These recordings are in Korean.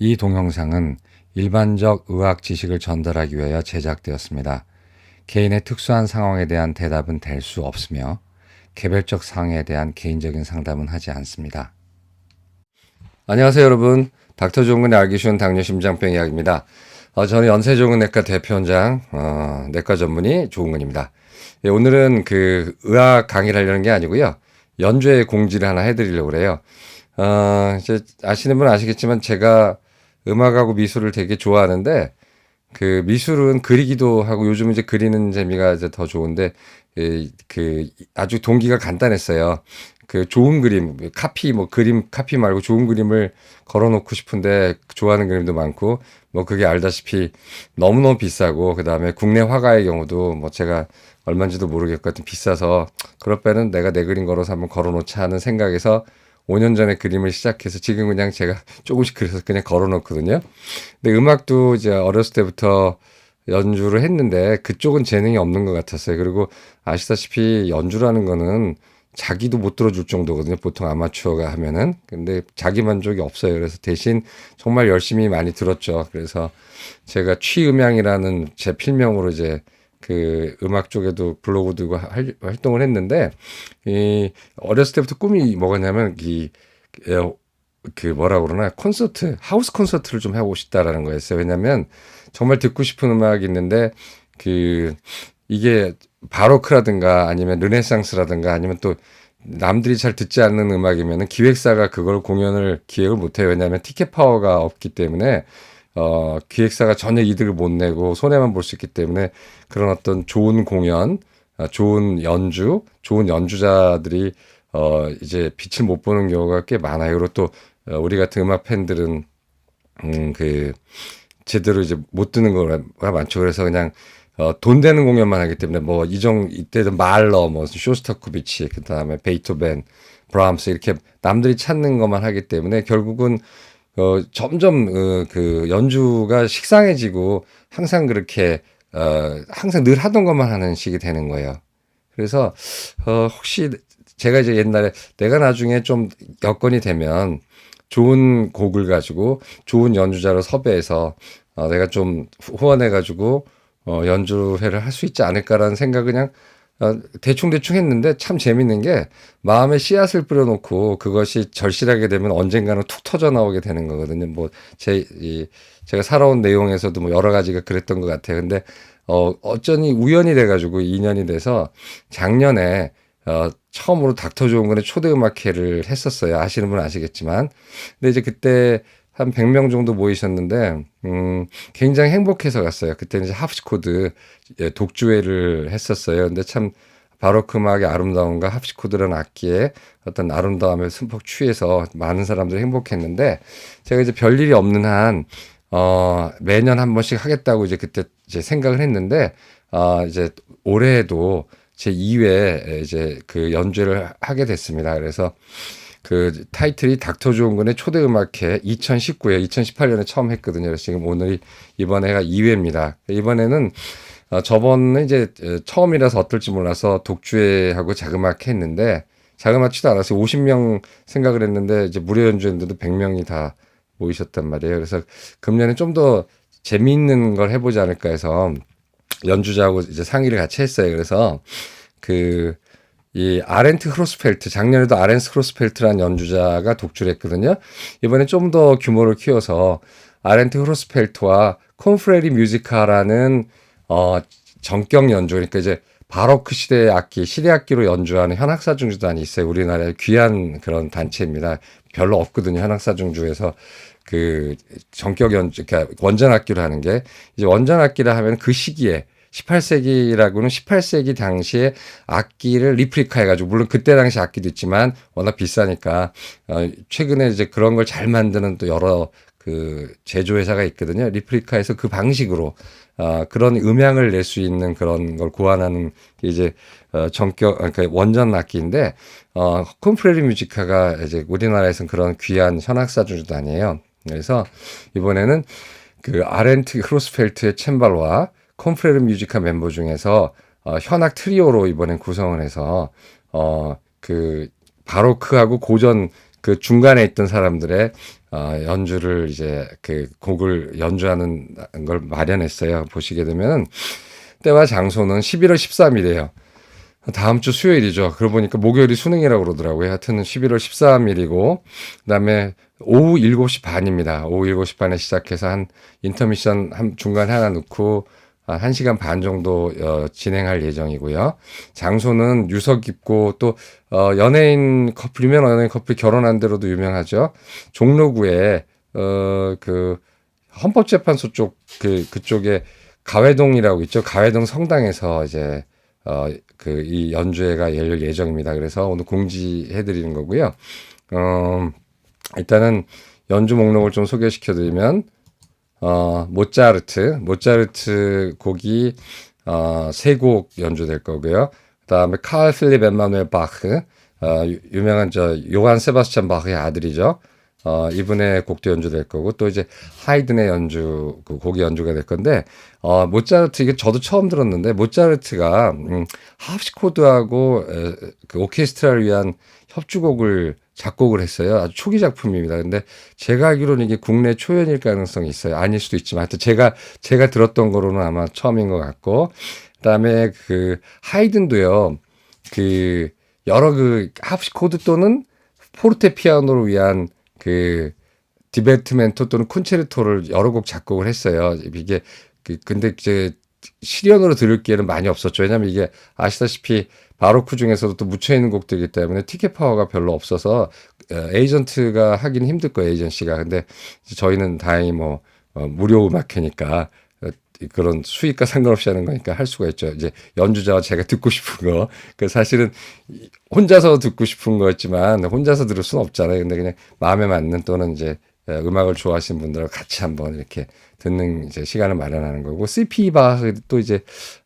이 동영상은 일반적 의학 지식을 전달하기 위하여 제작되었습니다. 개인의 특수한 상황에 대한 대답은 될 수 없으며 개별적 상황에 대한 개인적인 상담은 하지 않습니다. 안녕하세요 여러분. 닥터 종근의 알기 쉬운 당뇨 심장병 이야기입니다. 어, 저는 연세종근내과 대표원장 어, 내과 전문의 조은근입니다. 예, 오늘은 그 의학 강의를 하려는 게 아니고요. 연주회 공지를 하나 해드리려고 그래요. 어, 이제 아시는 분은 아시겠지만 제가 음악하고 미술을 되게 좋아하는데 그 미술은 그리기도 하고 요즘 이제 그리는 재미가 이제 더 좋은데 그, 그 아주 동기가 간단했어요. 그 좋은 그림, 카피 뭐 그림 카피 말고 좋은 그림을 걸어놓고 싶은데 좋아하는 그림도 많고 뭐 그게 알다시피 너무너무 비싸고 그 다음에 국내 화가의 경우도 뭐 제가 얼마인지도 모르겠거든 비싸서 그럴 바에는 내가 내 그림 걸어서 한번 걸어놓자 하는 생각에서 5년 전에 그림을 시작해서 지금 그냥 제가 조금씩 그려서 그냥 걸어놓거든요. 근데 음악도 이제 어렸을 때부터 연주를 했는데 그쪽은 재능이 없는 것 같았어요. 그리고 아시다시피 연주라는 거는 자기도 못 들어줄 정도거든요. 보통 아마추어가 하면은. 근데 자기 만족이 없어요. 그래서 대신 정말 열심히 많이 들었죠. 그래서 제가 취음향이라는 제 필명으로 이제 그 음악 쪽에도 블로그 들고 할, 활동을 했는데 이 어렸을 때부터 꿈이 뭐가냐면 이 그 뭐라 그러나 콘서트 하우스 콘서트를 좀 하고 싶다라는 거였어요. 왜냐면 정말 듣고 싶은 음악이 있는데 그 이게 바로크라든가 아니면 르네상스라든가 아니면 또 남들이 잘 듣지 않는 음악이면은 기획사가 그걸 공연을 기획을 못 해요. 왜냐하면 티켓 파워가 없기 때문에 어, 기획사가 전혀 이득을 못 내고 손해만 볼 수 있기 때문에 그런 어떤 좋은 공연, 어, 좋은 연주, 좋은 연주자들이 어, 이제 빛을 못 보는 경우가 꽤 많아요. 그리고 또 어, 우리 같은 음악 팬들은 음, 그 제대로 이제 못 듣는 거가 많죠. 그래서 그냥 어, 돈 되는 공연만 하기 때문에 뭐 이정 이때도 말러, 뭐 쇼스타코비치, 그 다음에 베이토벤, 브람스 이렇게 남들이 찾는 것만 하기 때문에 결국은 어, 점점 어, 그 연주가 식상해지고 항상 그렇게 어, 항상 늘 하던 것만 하는 식이 되는 거예요. 그래서 어, 혹시 제가 이제 옛날에 내가 나중에 좀 여건이 되면 좋은 곡을 가지고 좋은 연주자를 섭외해서 어, 내가 좀 후원해 가지고 어, 연주회를 할 수 있지 않을까라는 생각 그냥 어, 대충 대충 했는데 참 재밌는 게 마음에 씨앗을 뿌려놓고 그것이 절실하게 되면 언젠가는 툭 터져 나오게 되는 거거든요. 뭐, 제, 이, 제가 살아온 내용에서도 뭐 여러 가지가 그랬던 것 같아요. 근데, 어, 어쩌니 우연이 돼가지고 2년이 돼서 작년에, 어, 처음으로 닥터 좋은 거는 초대 음악회를 했었어요. 아시는 분은 아시겠지만. 근데 이제 그때 한 100명 정도 모이셨는데, 음, 굉장히 행복해서 갔어요. 그때는 이제 합시코드 예, 독주회를 했었어요. 근데 참 바로크 음악의 아름다움과 합시코드라는 악기에 어떤 아름다움에 흠뻑 취해서 많은 사람들이 행복했는데, 제가 이제 별일이 없는 한, 어, 매년 한 번씩 하겠다고 이제 그때 이제 생각을 했는데, 어, 이제 올해에도 제 2회 이제 그 연주를 하게 됐습니다. 그래서 그 타이틀이 닥터 조은근의 초대 음악회 2019에 2018년에 처음 했거든요. 그래서 지금 오늘이 이번에가 2회입니다. 이번에는 어, 저번에 이제 어, 처음이라서 어떨지 몰라서 독주회하고 자그맣게 했는데 자그맣지도 않았어요. 50명 생각을 했는데 이제 무료 연주했는데도 100명이 다 모이셨단 말이에요. 그래서 금년에 좀 더 재미있는 걸 해보지 않을까 해서 연주자하고 이제 상의를 같이 했어요. 그래서 그 이 아렌트 크로스펠트 작년에도 아렌스 크로스펠트라는 연주자가 독주를 했거든요. 이번에 좀 더 규모를 키워서 아렌트 크로스펠트와 콘프레리 뮤지카라는 어 정격 연주 그러니까 이제 바로크 시대의 악기, 시대 악기로 연주하는 현악사중주단이 있어요. 우리나라의 귀한 그런 단체입니다. 별로 없거든요. 현악사중주에서 그 전격 연주, 그러니까 원전 악기로 하는 게 이제 원전 악기라 하면 그 시기에 18세기라고는 18세기 당시에 악기를 리프리카 해가지고 물론 그때 당시 악기도 있지만 워낙 비싸니까 어 최근에 이제 그런 걸 잘 만드는 또 여러 그 제조회사가 있거든요. 리프리카에서 그 방식으로 어, 그런 음향을 낼 수 있는 그런 걸 고안하는 게 이제 어, 전격 그러니까 원전 악기인데 어, 콤프레리 뮤지카가 이제 우리나라에서는 그런 귀한 현악사 주단이에요. 그래서 이번에는 그 아렌트 크로스펠트의 챔발과 콤프레르 뮤지카 멤버 중에서 어, 현악 트리오로 이번엔 구성을 해서 어, 그 바로크하고 고전 그 중간에 있던 사람들의 어, 연주를 이제 그 곡을 연주하는 걸 마련했어요. 보시게 되면 때와 장소는 11월 13일이에요. 다음 주 수요일이죠. 그러고 보니까 목요일이 수능이라고 그러더라고요. 하여튼 11월 13일이고, 그 다음에 오후 7시 반입니다. 오후 7시 반에 시작해서 한 인터미션 한 중간에 하나 넣고, 한 1시간 반 정도 어, 진행할 예정이고요. 장소는 유서 깊고 또 어, 연예인 커플 유명 연예인 커플 결혼한 대로도 유명하죠. 종로구에 어, 그 헌법재판소 쪽 그 그쪽에 가회동이라고 있죠. 가회동 성당에서 이제 어, 그 이 연주회가 열릴 예정입니다. 그래서 오늘 공지해 드리는 거고요. 어, 일단은 연주 목록을 좀 소개시켜 드리면 어, 모차르트, 모차르트 곡이 어, 세곡 연주될 거고요. 그다음에 카르 필립 엠마누엘 바흐, 어, 유- 유명한 저 요한 세바스찬 바흐의 아들이죠. 어, 이분의 곡도 연주될 거고 또 이제 하이든의 연주 그 곡이 연주가 될 건데 어, 모차르트 이게 저도 처음 들었는데 모차르트가 음, 하프시코드하고 에, 그 오케스트라를 위한 협주곡을 작곡을 했어요. 아주 초기 작품입니다. 근데 제가 알기로는 이게 국내 초연일 가능성이 있어요. 아닐 수도 있지만 하여튼 제가 제가 들었던 거로는 아마 처음인 것 같고 그다음에 그 하이든도요. 그 여러 그 하프시코드 또는 포르테 피아노를 위한 그 디베트멘토 또는 콘체르토를 여러 곡 작곡을 했어요. 이게 그 근데 이제 실연으로 들을 기회는 많이 없었죠. 왜냐하면 이게 아시다시피 바로크 중에서도 또 묻혀 있는 곡들이기 때문에 티켓 파워가 별로 없어서 어, 에이전트가 하긴 힘들 거예요. 에이전시가. 근데 저희는 다행히 뭐 어, 무료 음악회니까 어, 그런 수익과 상관없이 하는 거니까 할 수가 있죠. 이제 연주자와 제가 듣고 싶은 거. 그 사실은 혼자서 듣고 싶은 거였지만 혼자서 들을 수는 없잖아요. 근데 그냥 마음에 맞는 또는 이제 에, 음악을 좋아하시는 분들과 같이 한번 이렇게 듣는 이제 시간을 마련하는 거고 CP 바도 이제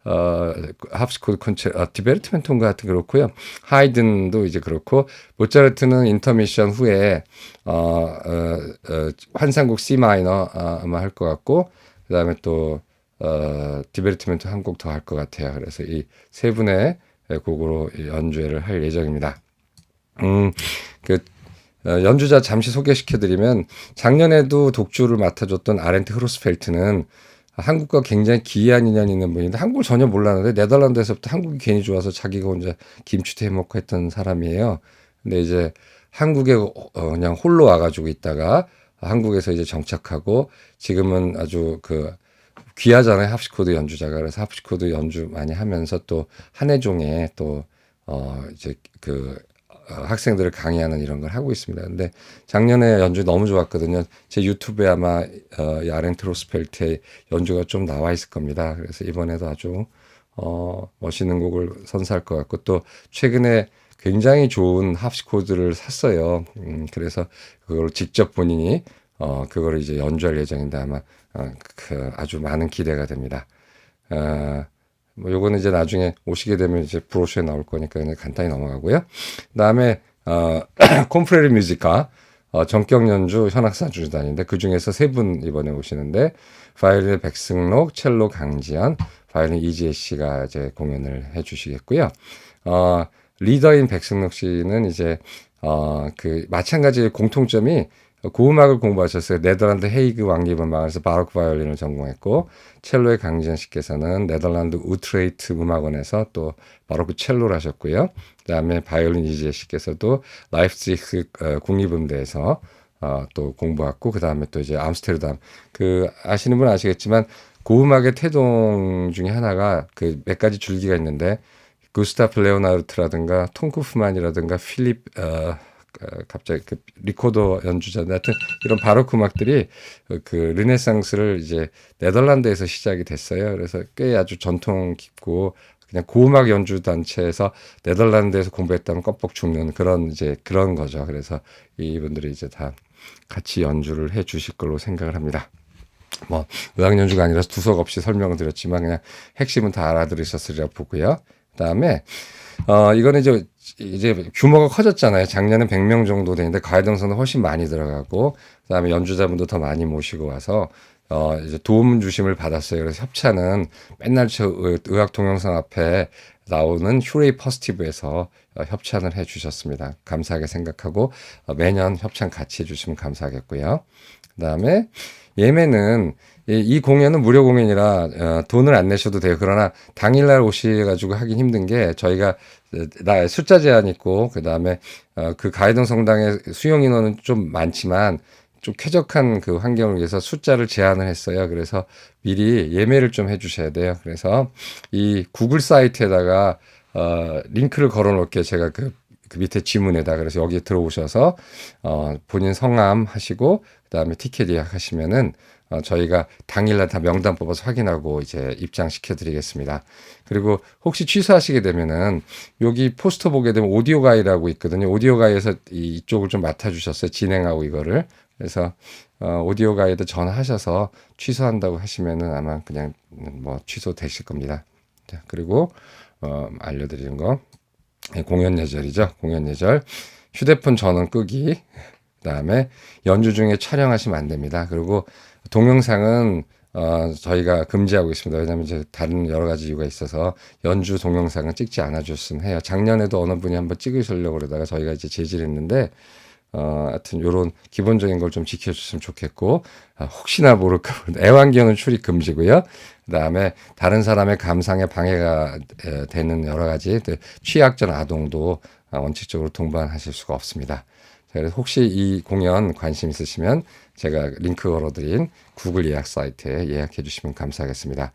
어 합스코드 콘체 어, 디베르트멘톤과 같은 게 그렇고요. 하이든도 이제 그렇고 모차르트는 인터미션 후에 어, 어, 어 환상곡 C 마이너 어, 아마 할 것 같고 그다음에 또 어, 디베르트멘트 한 곡 더 할 것 같아요. 그래서 이 세 분의 곡으로 이 연주회를 할 예정입니다. 음, 그 어, 연주자 잠시 소개시켜드리면 작년에도 독주를 맡아줬던 아렌트 흐로스펠트는 한국과 굉장히 기이한 인연이 있는 분인데 한국을 전혀 몰랐는데 네덜란드에서부터 한국이 괜히 좋아서 자기가 혼자 김치도 해먹고 했던 사람이에요. 근데 이제 한국에 어, 그냥 홀로 와가지고 있다가 한국에서 이제 정착하고 지금은 아주 그 귀하잖아요 합시코드 연주자가 그래서 합시코드 연주 많이 하면서 또 한해종에 또어 이제 그 어, 학생들을 강의하는 이런 걸 하고 있습니다. 근데 작년에 연주 너무 좋았거든요. 제 유튜브에 아마 어, 이 아렌트 로스펠트의 연주가 좀 나와 있을 겁니다. 그래서 이번에도 아주 어, 멋있는 곡을 선사할 것 같고 또 최근에 굉장히 좋은 합시코드를 샀어요. 음, 그래서 그걸 직접 본인이 어, 그거를 이제 연주할 예정인데 아마 어, 그 아주 많은 기대가 됩니다. 어, 뭐 요거는 이제 나중에 오시게 되면 이제 브로셔에 나올 거니까 그냥 간단히 넘어가고요. 그다음에 어 콤프레리 뮤지카 어 전격 연주 현악사주단인데 그 중에서 세 분 이번에 오시는데 바이올린 백승록, 첼로 강지연, 바이올린 이지혜 씨가 이제 공연을 해 주시겠고요. 어 리더인 백승록 씨는 이제 어 그 마찬가지 공통점이 고음악을 공부하셨어요. 네덜란드 헤이그 왕립 음악원에서 바로크 바이올린을 전공했고 첼로의 강지현 씨께서는 네덜란드 우트레이트 음악원에서 또 바로크 첼로를 하셨고요. 그다음에 바이올린 이지혜 씨께서도 라이프치히 어, 국립음대에서 어, 또 공부했고 그다음에 또 이제 암스테르담 그 아시는 분 아시겠지만 고음악의 태동 중에 하나가 그 몇 가지 줄기가 있는데 구스타프 레오나르트라든가 톰 쿠프만이라든가 필립 어, 어, 갑자기 그 리코더 연주자들 하여튼 이런 바로크 음악들이 어, 그 르네상스를 이제 네덜란드에서 시작이 됐어요. 그래서 꽤 아주 전통 깊고 그냥 고음악 연주 단체에서 네덜란드에서 공부했다면 껌뻑 죽는 그런 이제 그런 거죠. 그래서 이분들이 이제 다 같이 연주를 해 주실 걸로 생각을 합니다. 뭐 의학 연주가 아니라서 두석 없이 설명을 드렸지만 그냥 핵심은 다 알아들으셨으리라 보고요. 그다음에 어 이거는 이제 이제 규모가 커졌잖아요. 작년엔 100명 정도 되는데 가해동선은 훨씬 많이 들어가고 그다음에 연주자분도 더 많이 모시고 와서 어 이제 도움 주심을 받았어요. 그래서 협찬은 맨날 저 의- 의학 동영상 앞에 나오는 휴레이 퍼스티브에서 어, 협찬을 해 주셨습니다. 감사하게 생각하고 어, 매년 협찬 같이 해 주시면 감사하겠고요. 그다음에 예매는 이, 이 공연은 무료 공연이라 어, 돈을 안 내셔도 돼요. 그러나 당일날 오셔가지고 하긴 힘든 게 저희가 어, 나 숫자 제한 있고 그 다음에 어, 그 가이동 성당의 수용 인원은 좀 많지만 좀 쾌적한 그 환경을 위해서 숫자를 제한을 했어요. 그래서 미리 예매를 좀 해주셔야 돼요. 그래서 이 구글 사이트에다가 어, 링크를 걸어 놓을게요. 제가 그, 그 밑에 지문에다. 그래서 여기 들어오셔서 어, 본인 성함 하시고 그다음에 티켓 예약하시면은 어, 저희가 당일날 다 명단 뽑아서 확인하고 이제 입장시켜 드리겠습니다. 그리고 혹시 취소하시게 되면은 여기 포스터 보게 되면 오디오 가이라고 있거든요. 오디오 가이에서 이- 이쪽을 좀 맡아 주셨어요. 진행하고 이거를. 그래서 어, 오디오 가이드 전화하셔서 취소한다고 하시면은 아마 그냥 뭐 취소되실 겁니다. 자, 그리고 어, 알려드리는 거 네, 공연 예절이죠. 공연 예절 휴대폰 전원 끄기 그다음에 연주 중에 촬영하시면 안 됩니다. 그리고 동영상은 어, 저희가 금지하고 있습니다. 왜냐하면 이제 다른 여러 가지 이유가 있어서 연주 동영상은 찍지 않아 줬으면 해요. 작년에도 어느 분이 한번 찍으시려고 그러다가 저희가 이제 제지했는데 어, 하여튼 요런 기본적인 걸 좀 지켜줬으면 좋겠고 아, 혹시나 모를까 봐 애완견은 출입 금지고요. 그다음에 다른 사람의 감상에 방해가 에, 되는 여러 가지 그 취약전 아동도 아, 원칙적으로 동반하실 수가 없습니다. 자, 그래서 혹시 이 공연 관심 있으시면 제가 링크 걸어드린 구글 예약 사이트에 예약해 주시면 감사하겠습니다.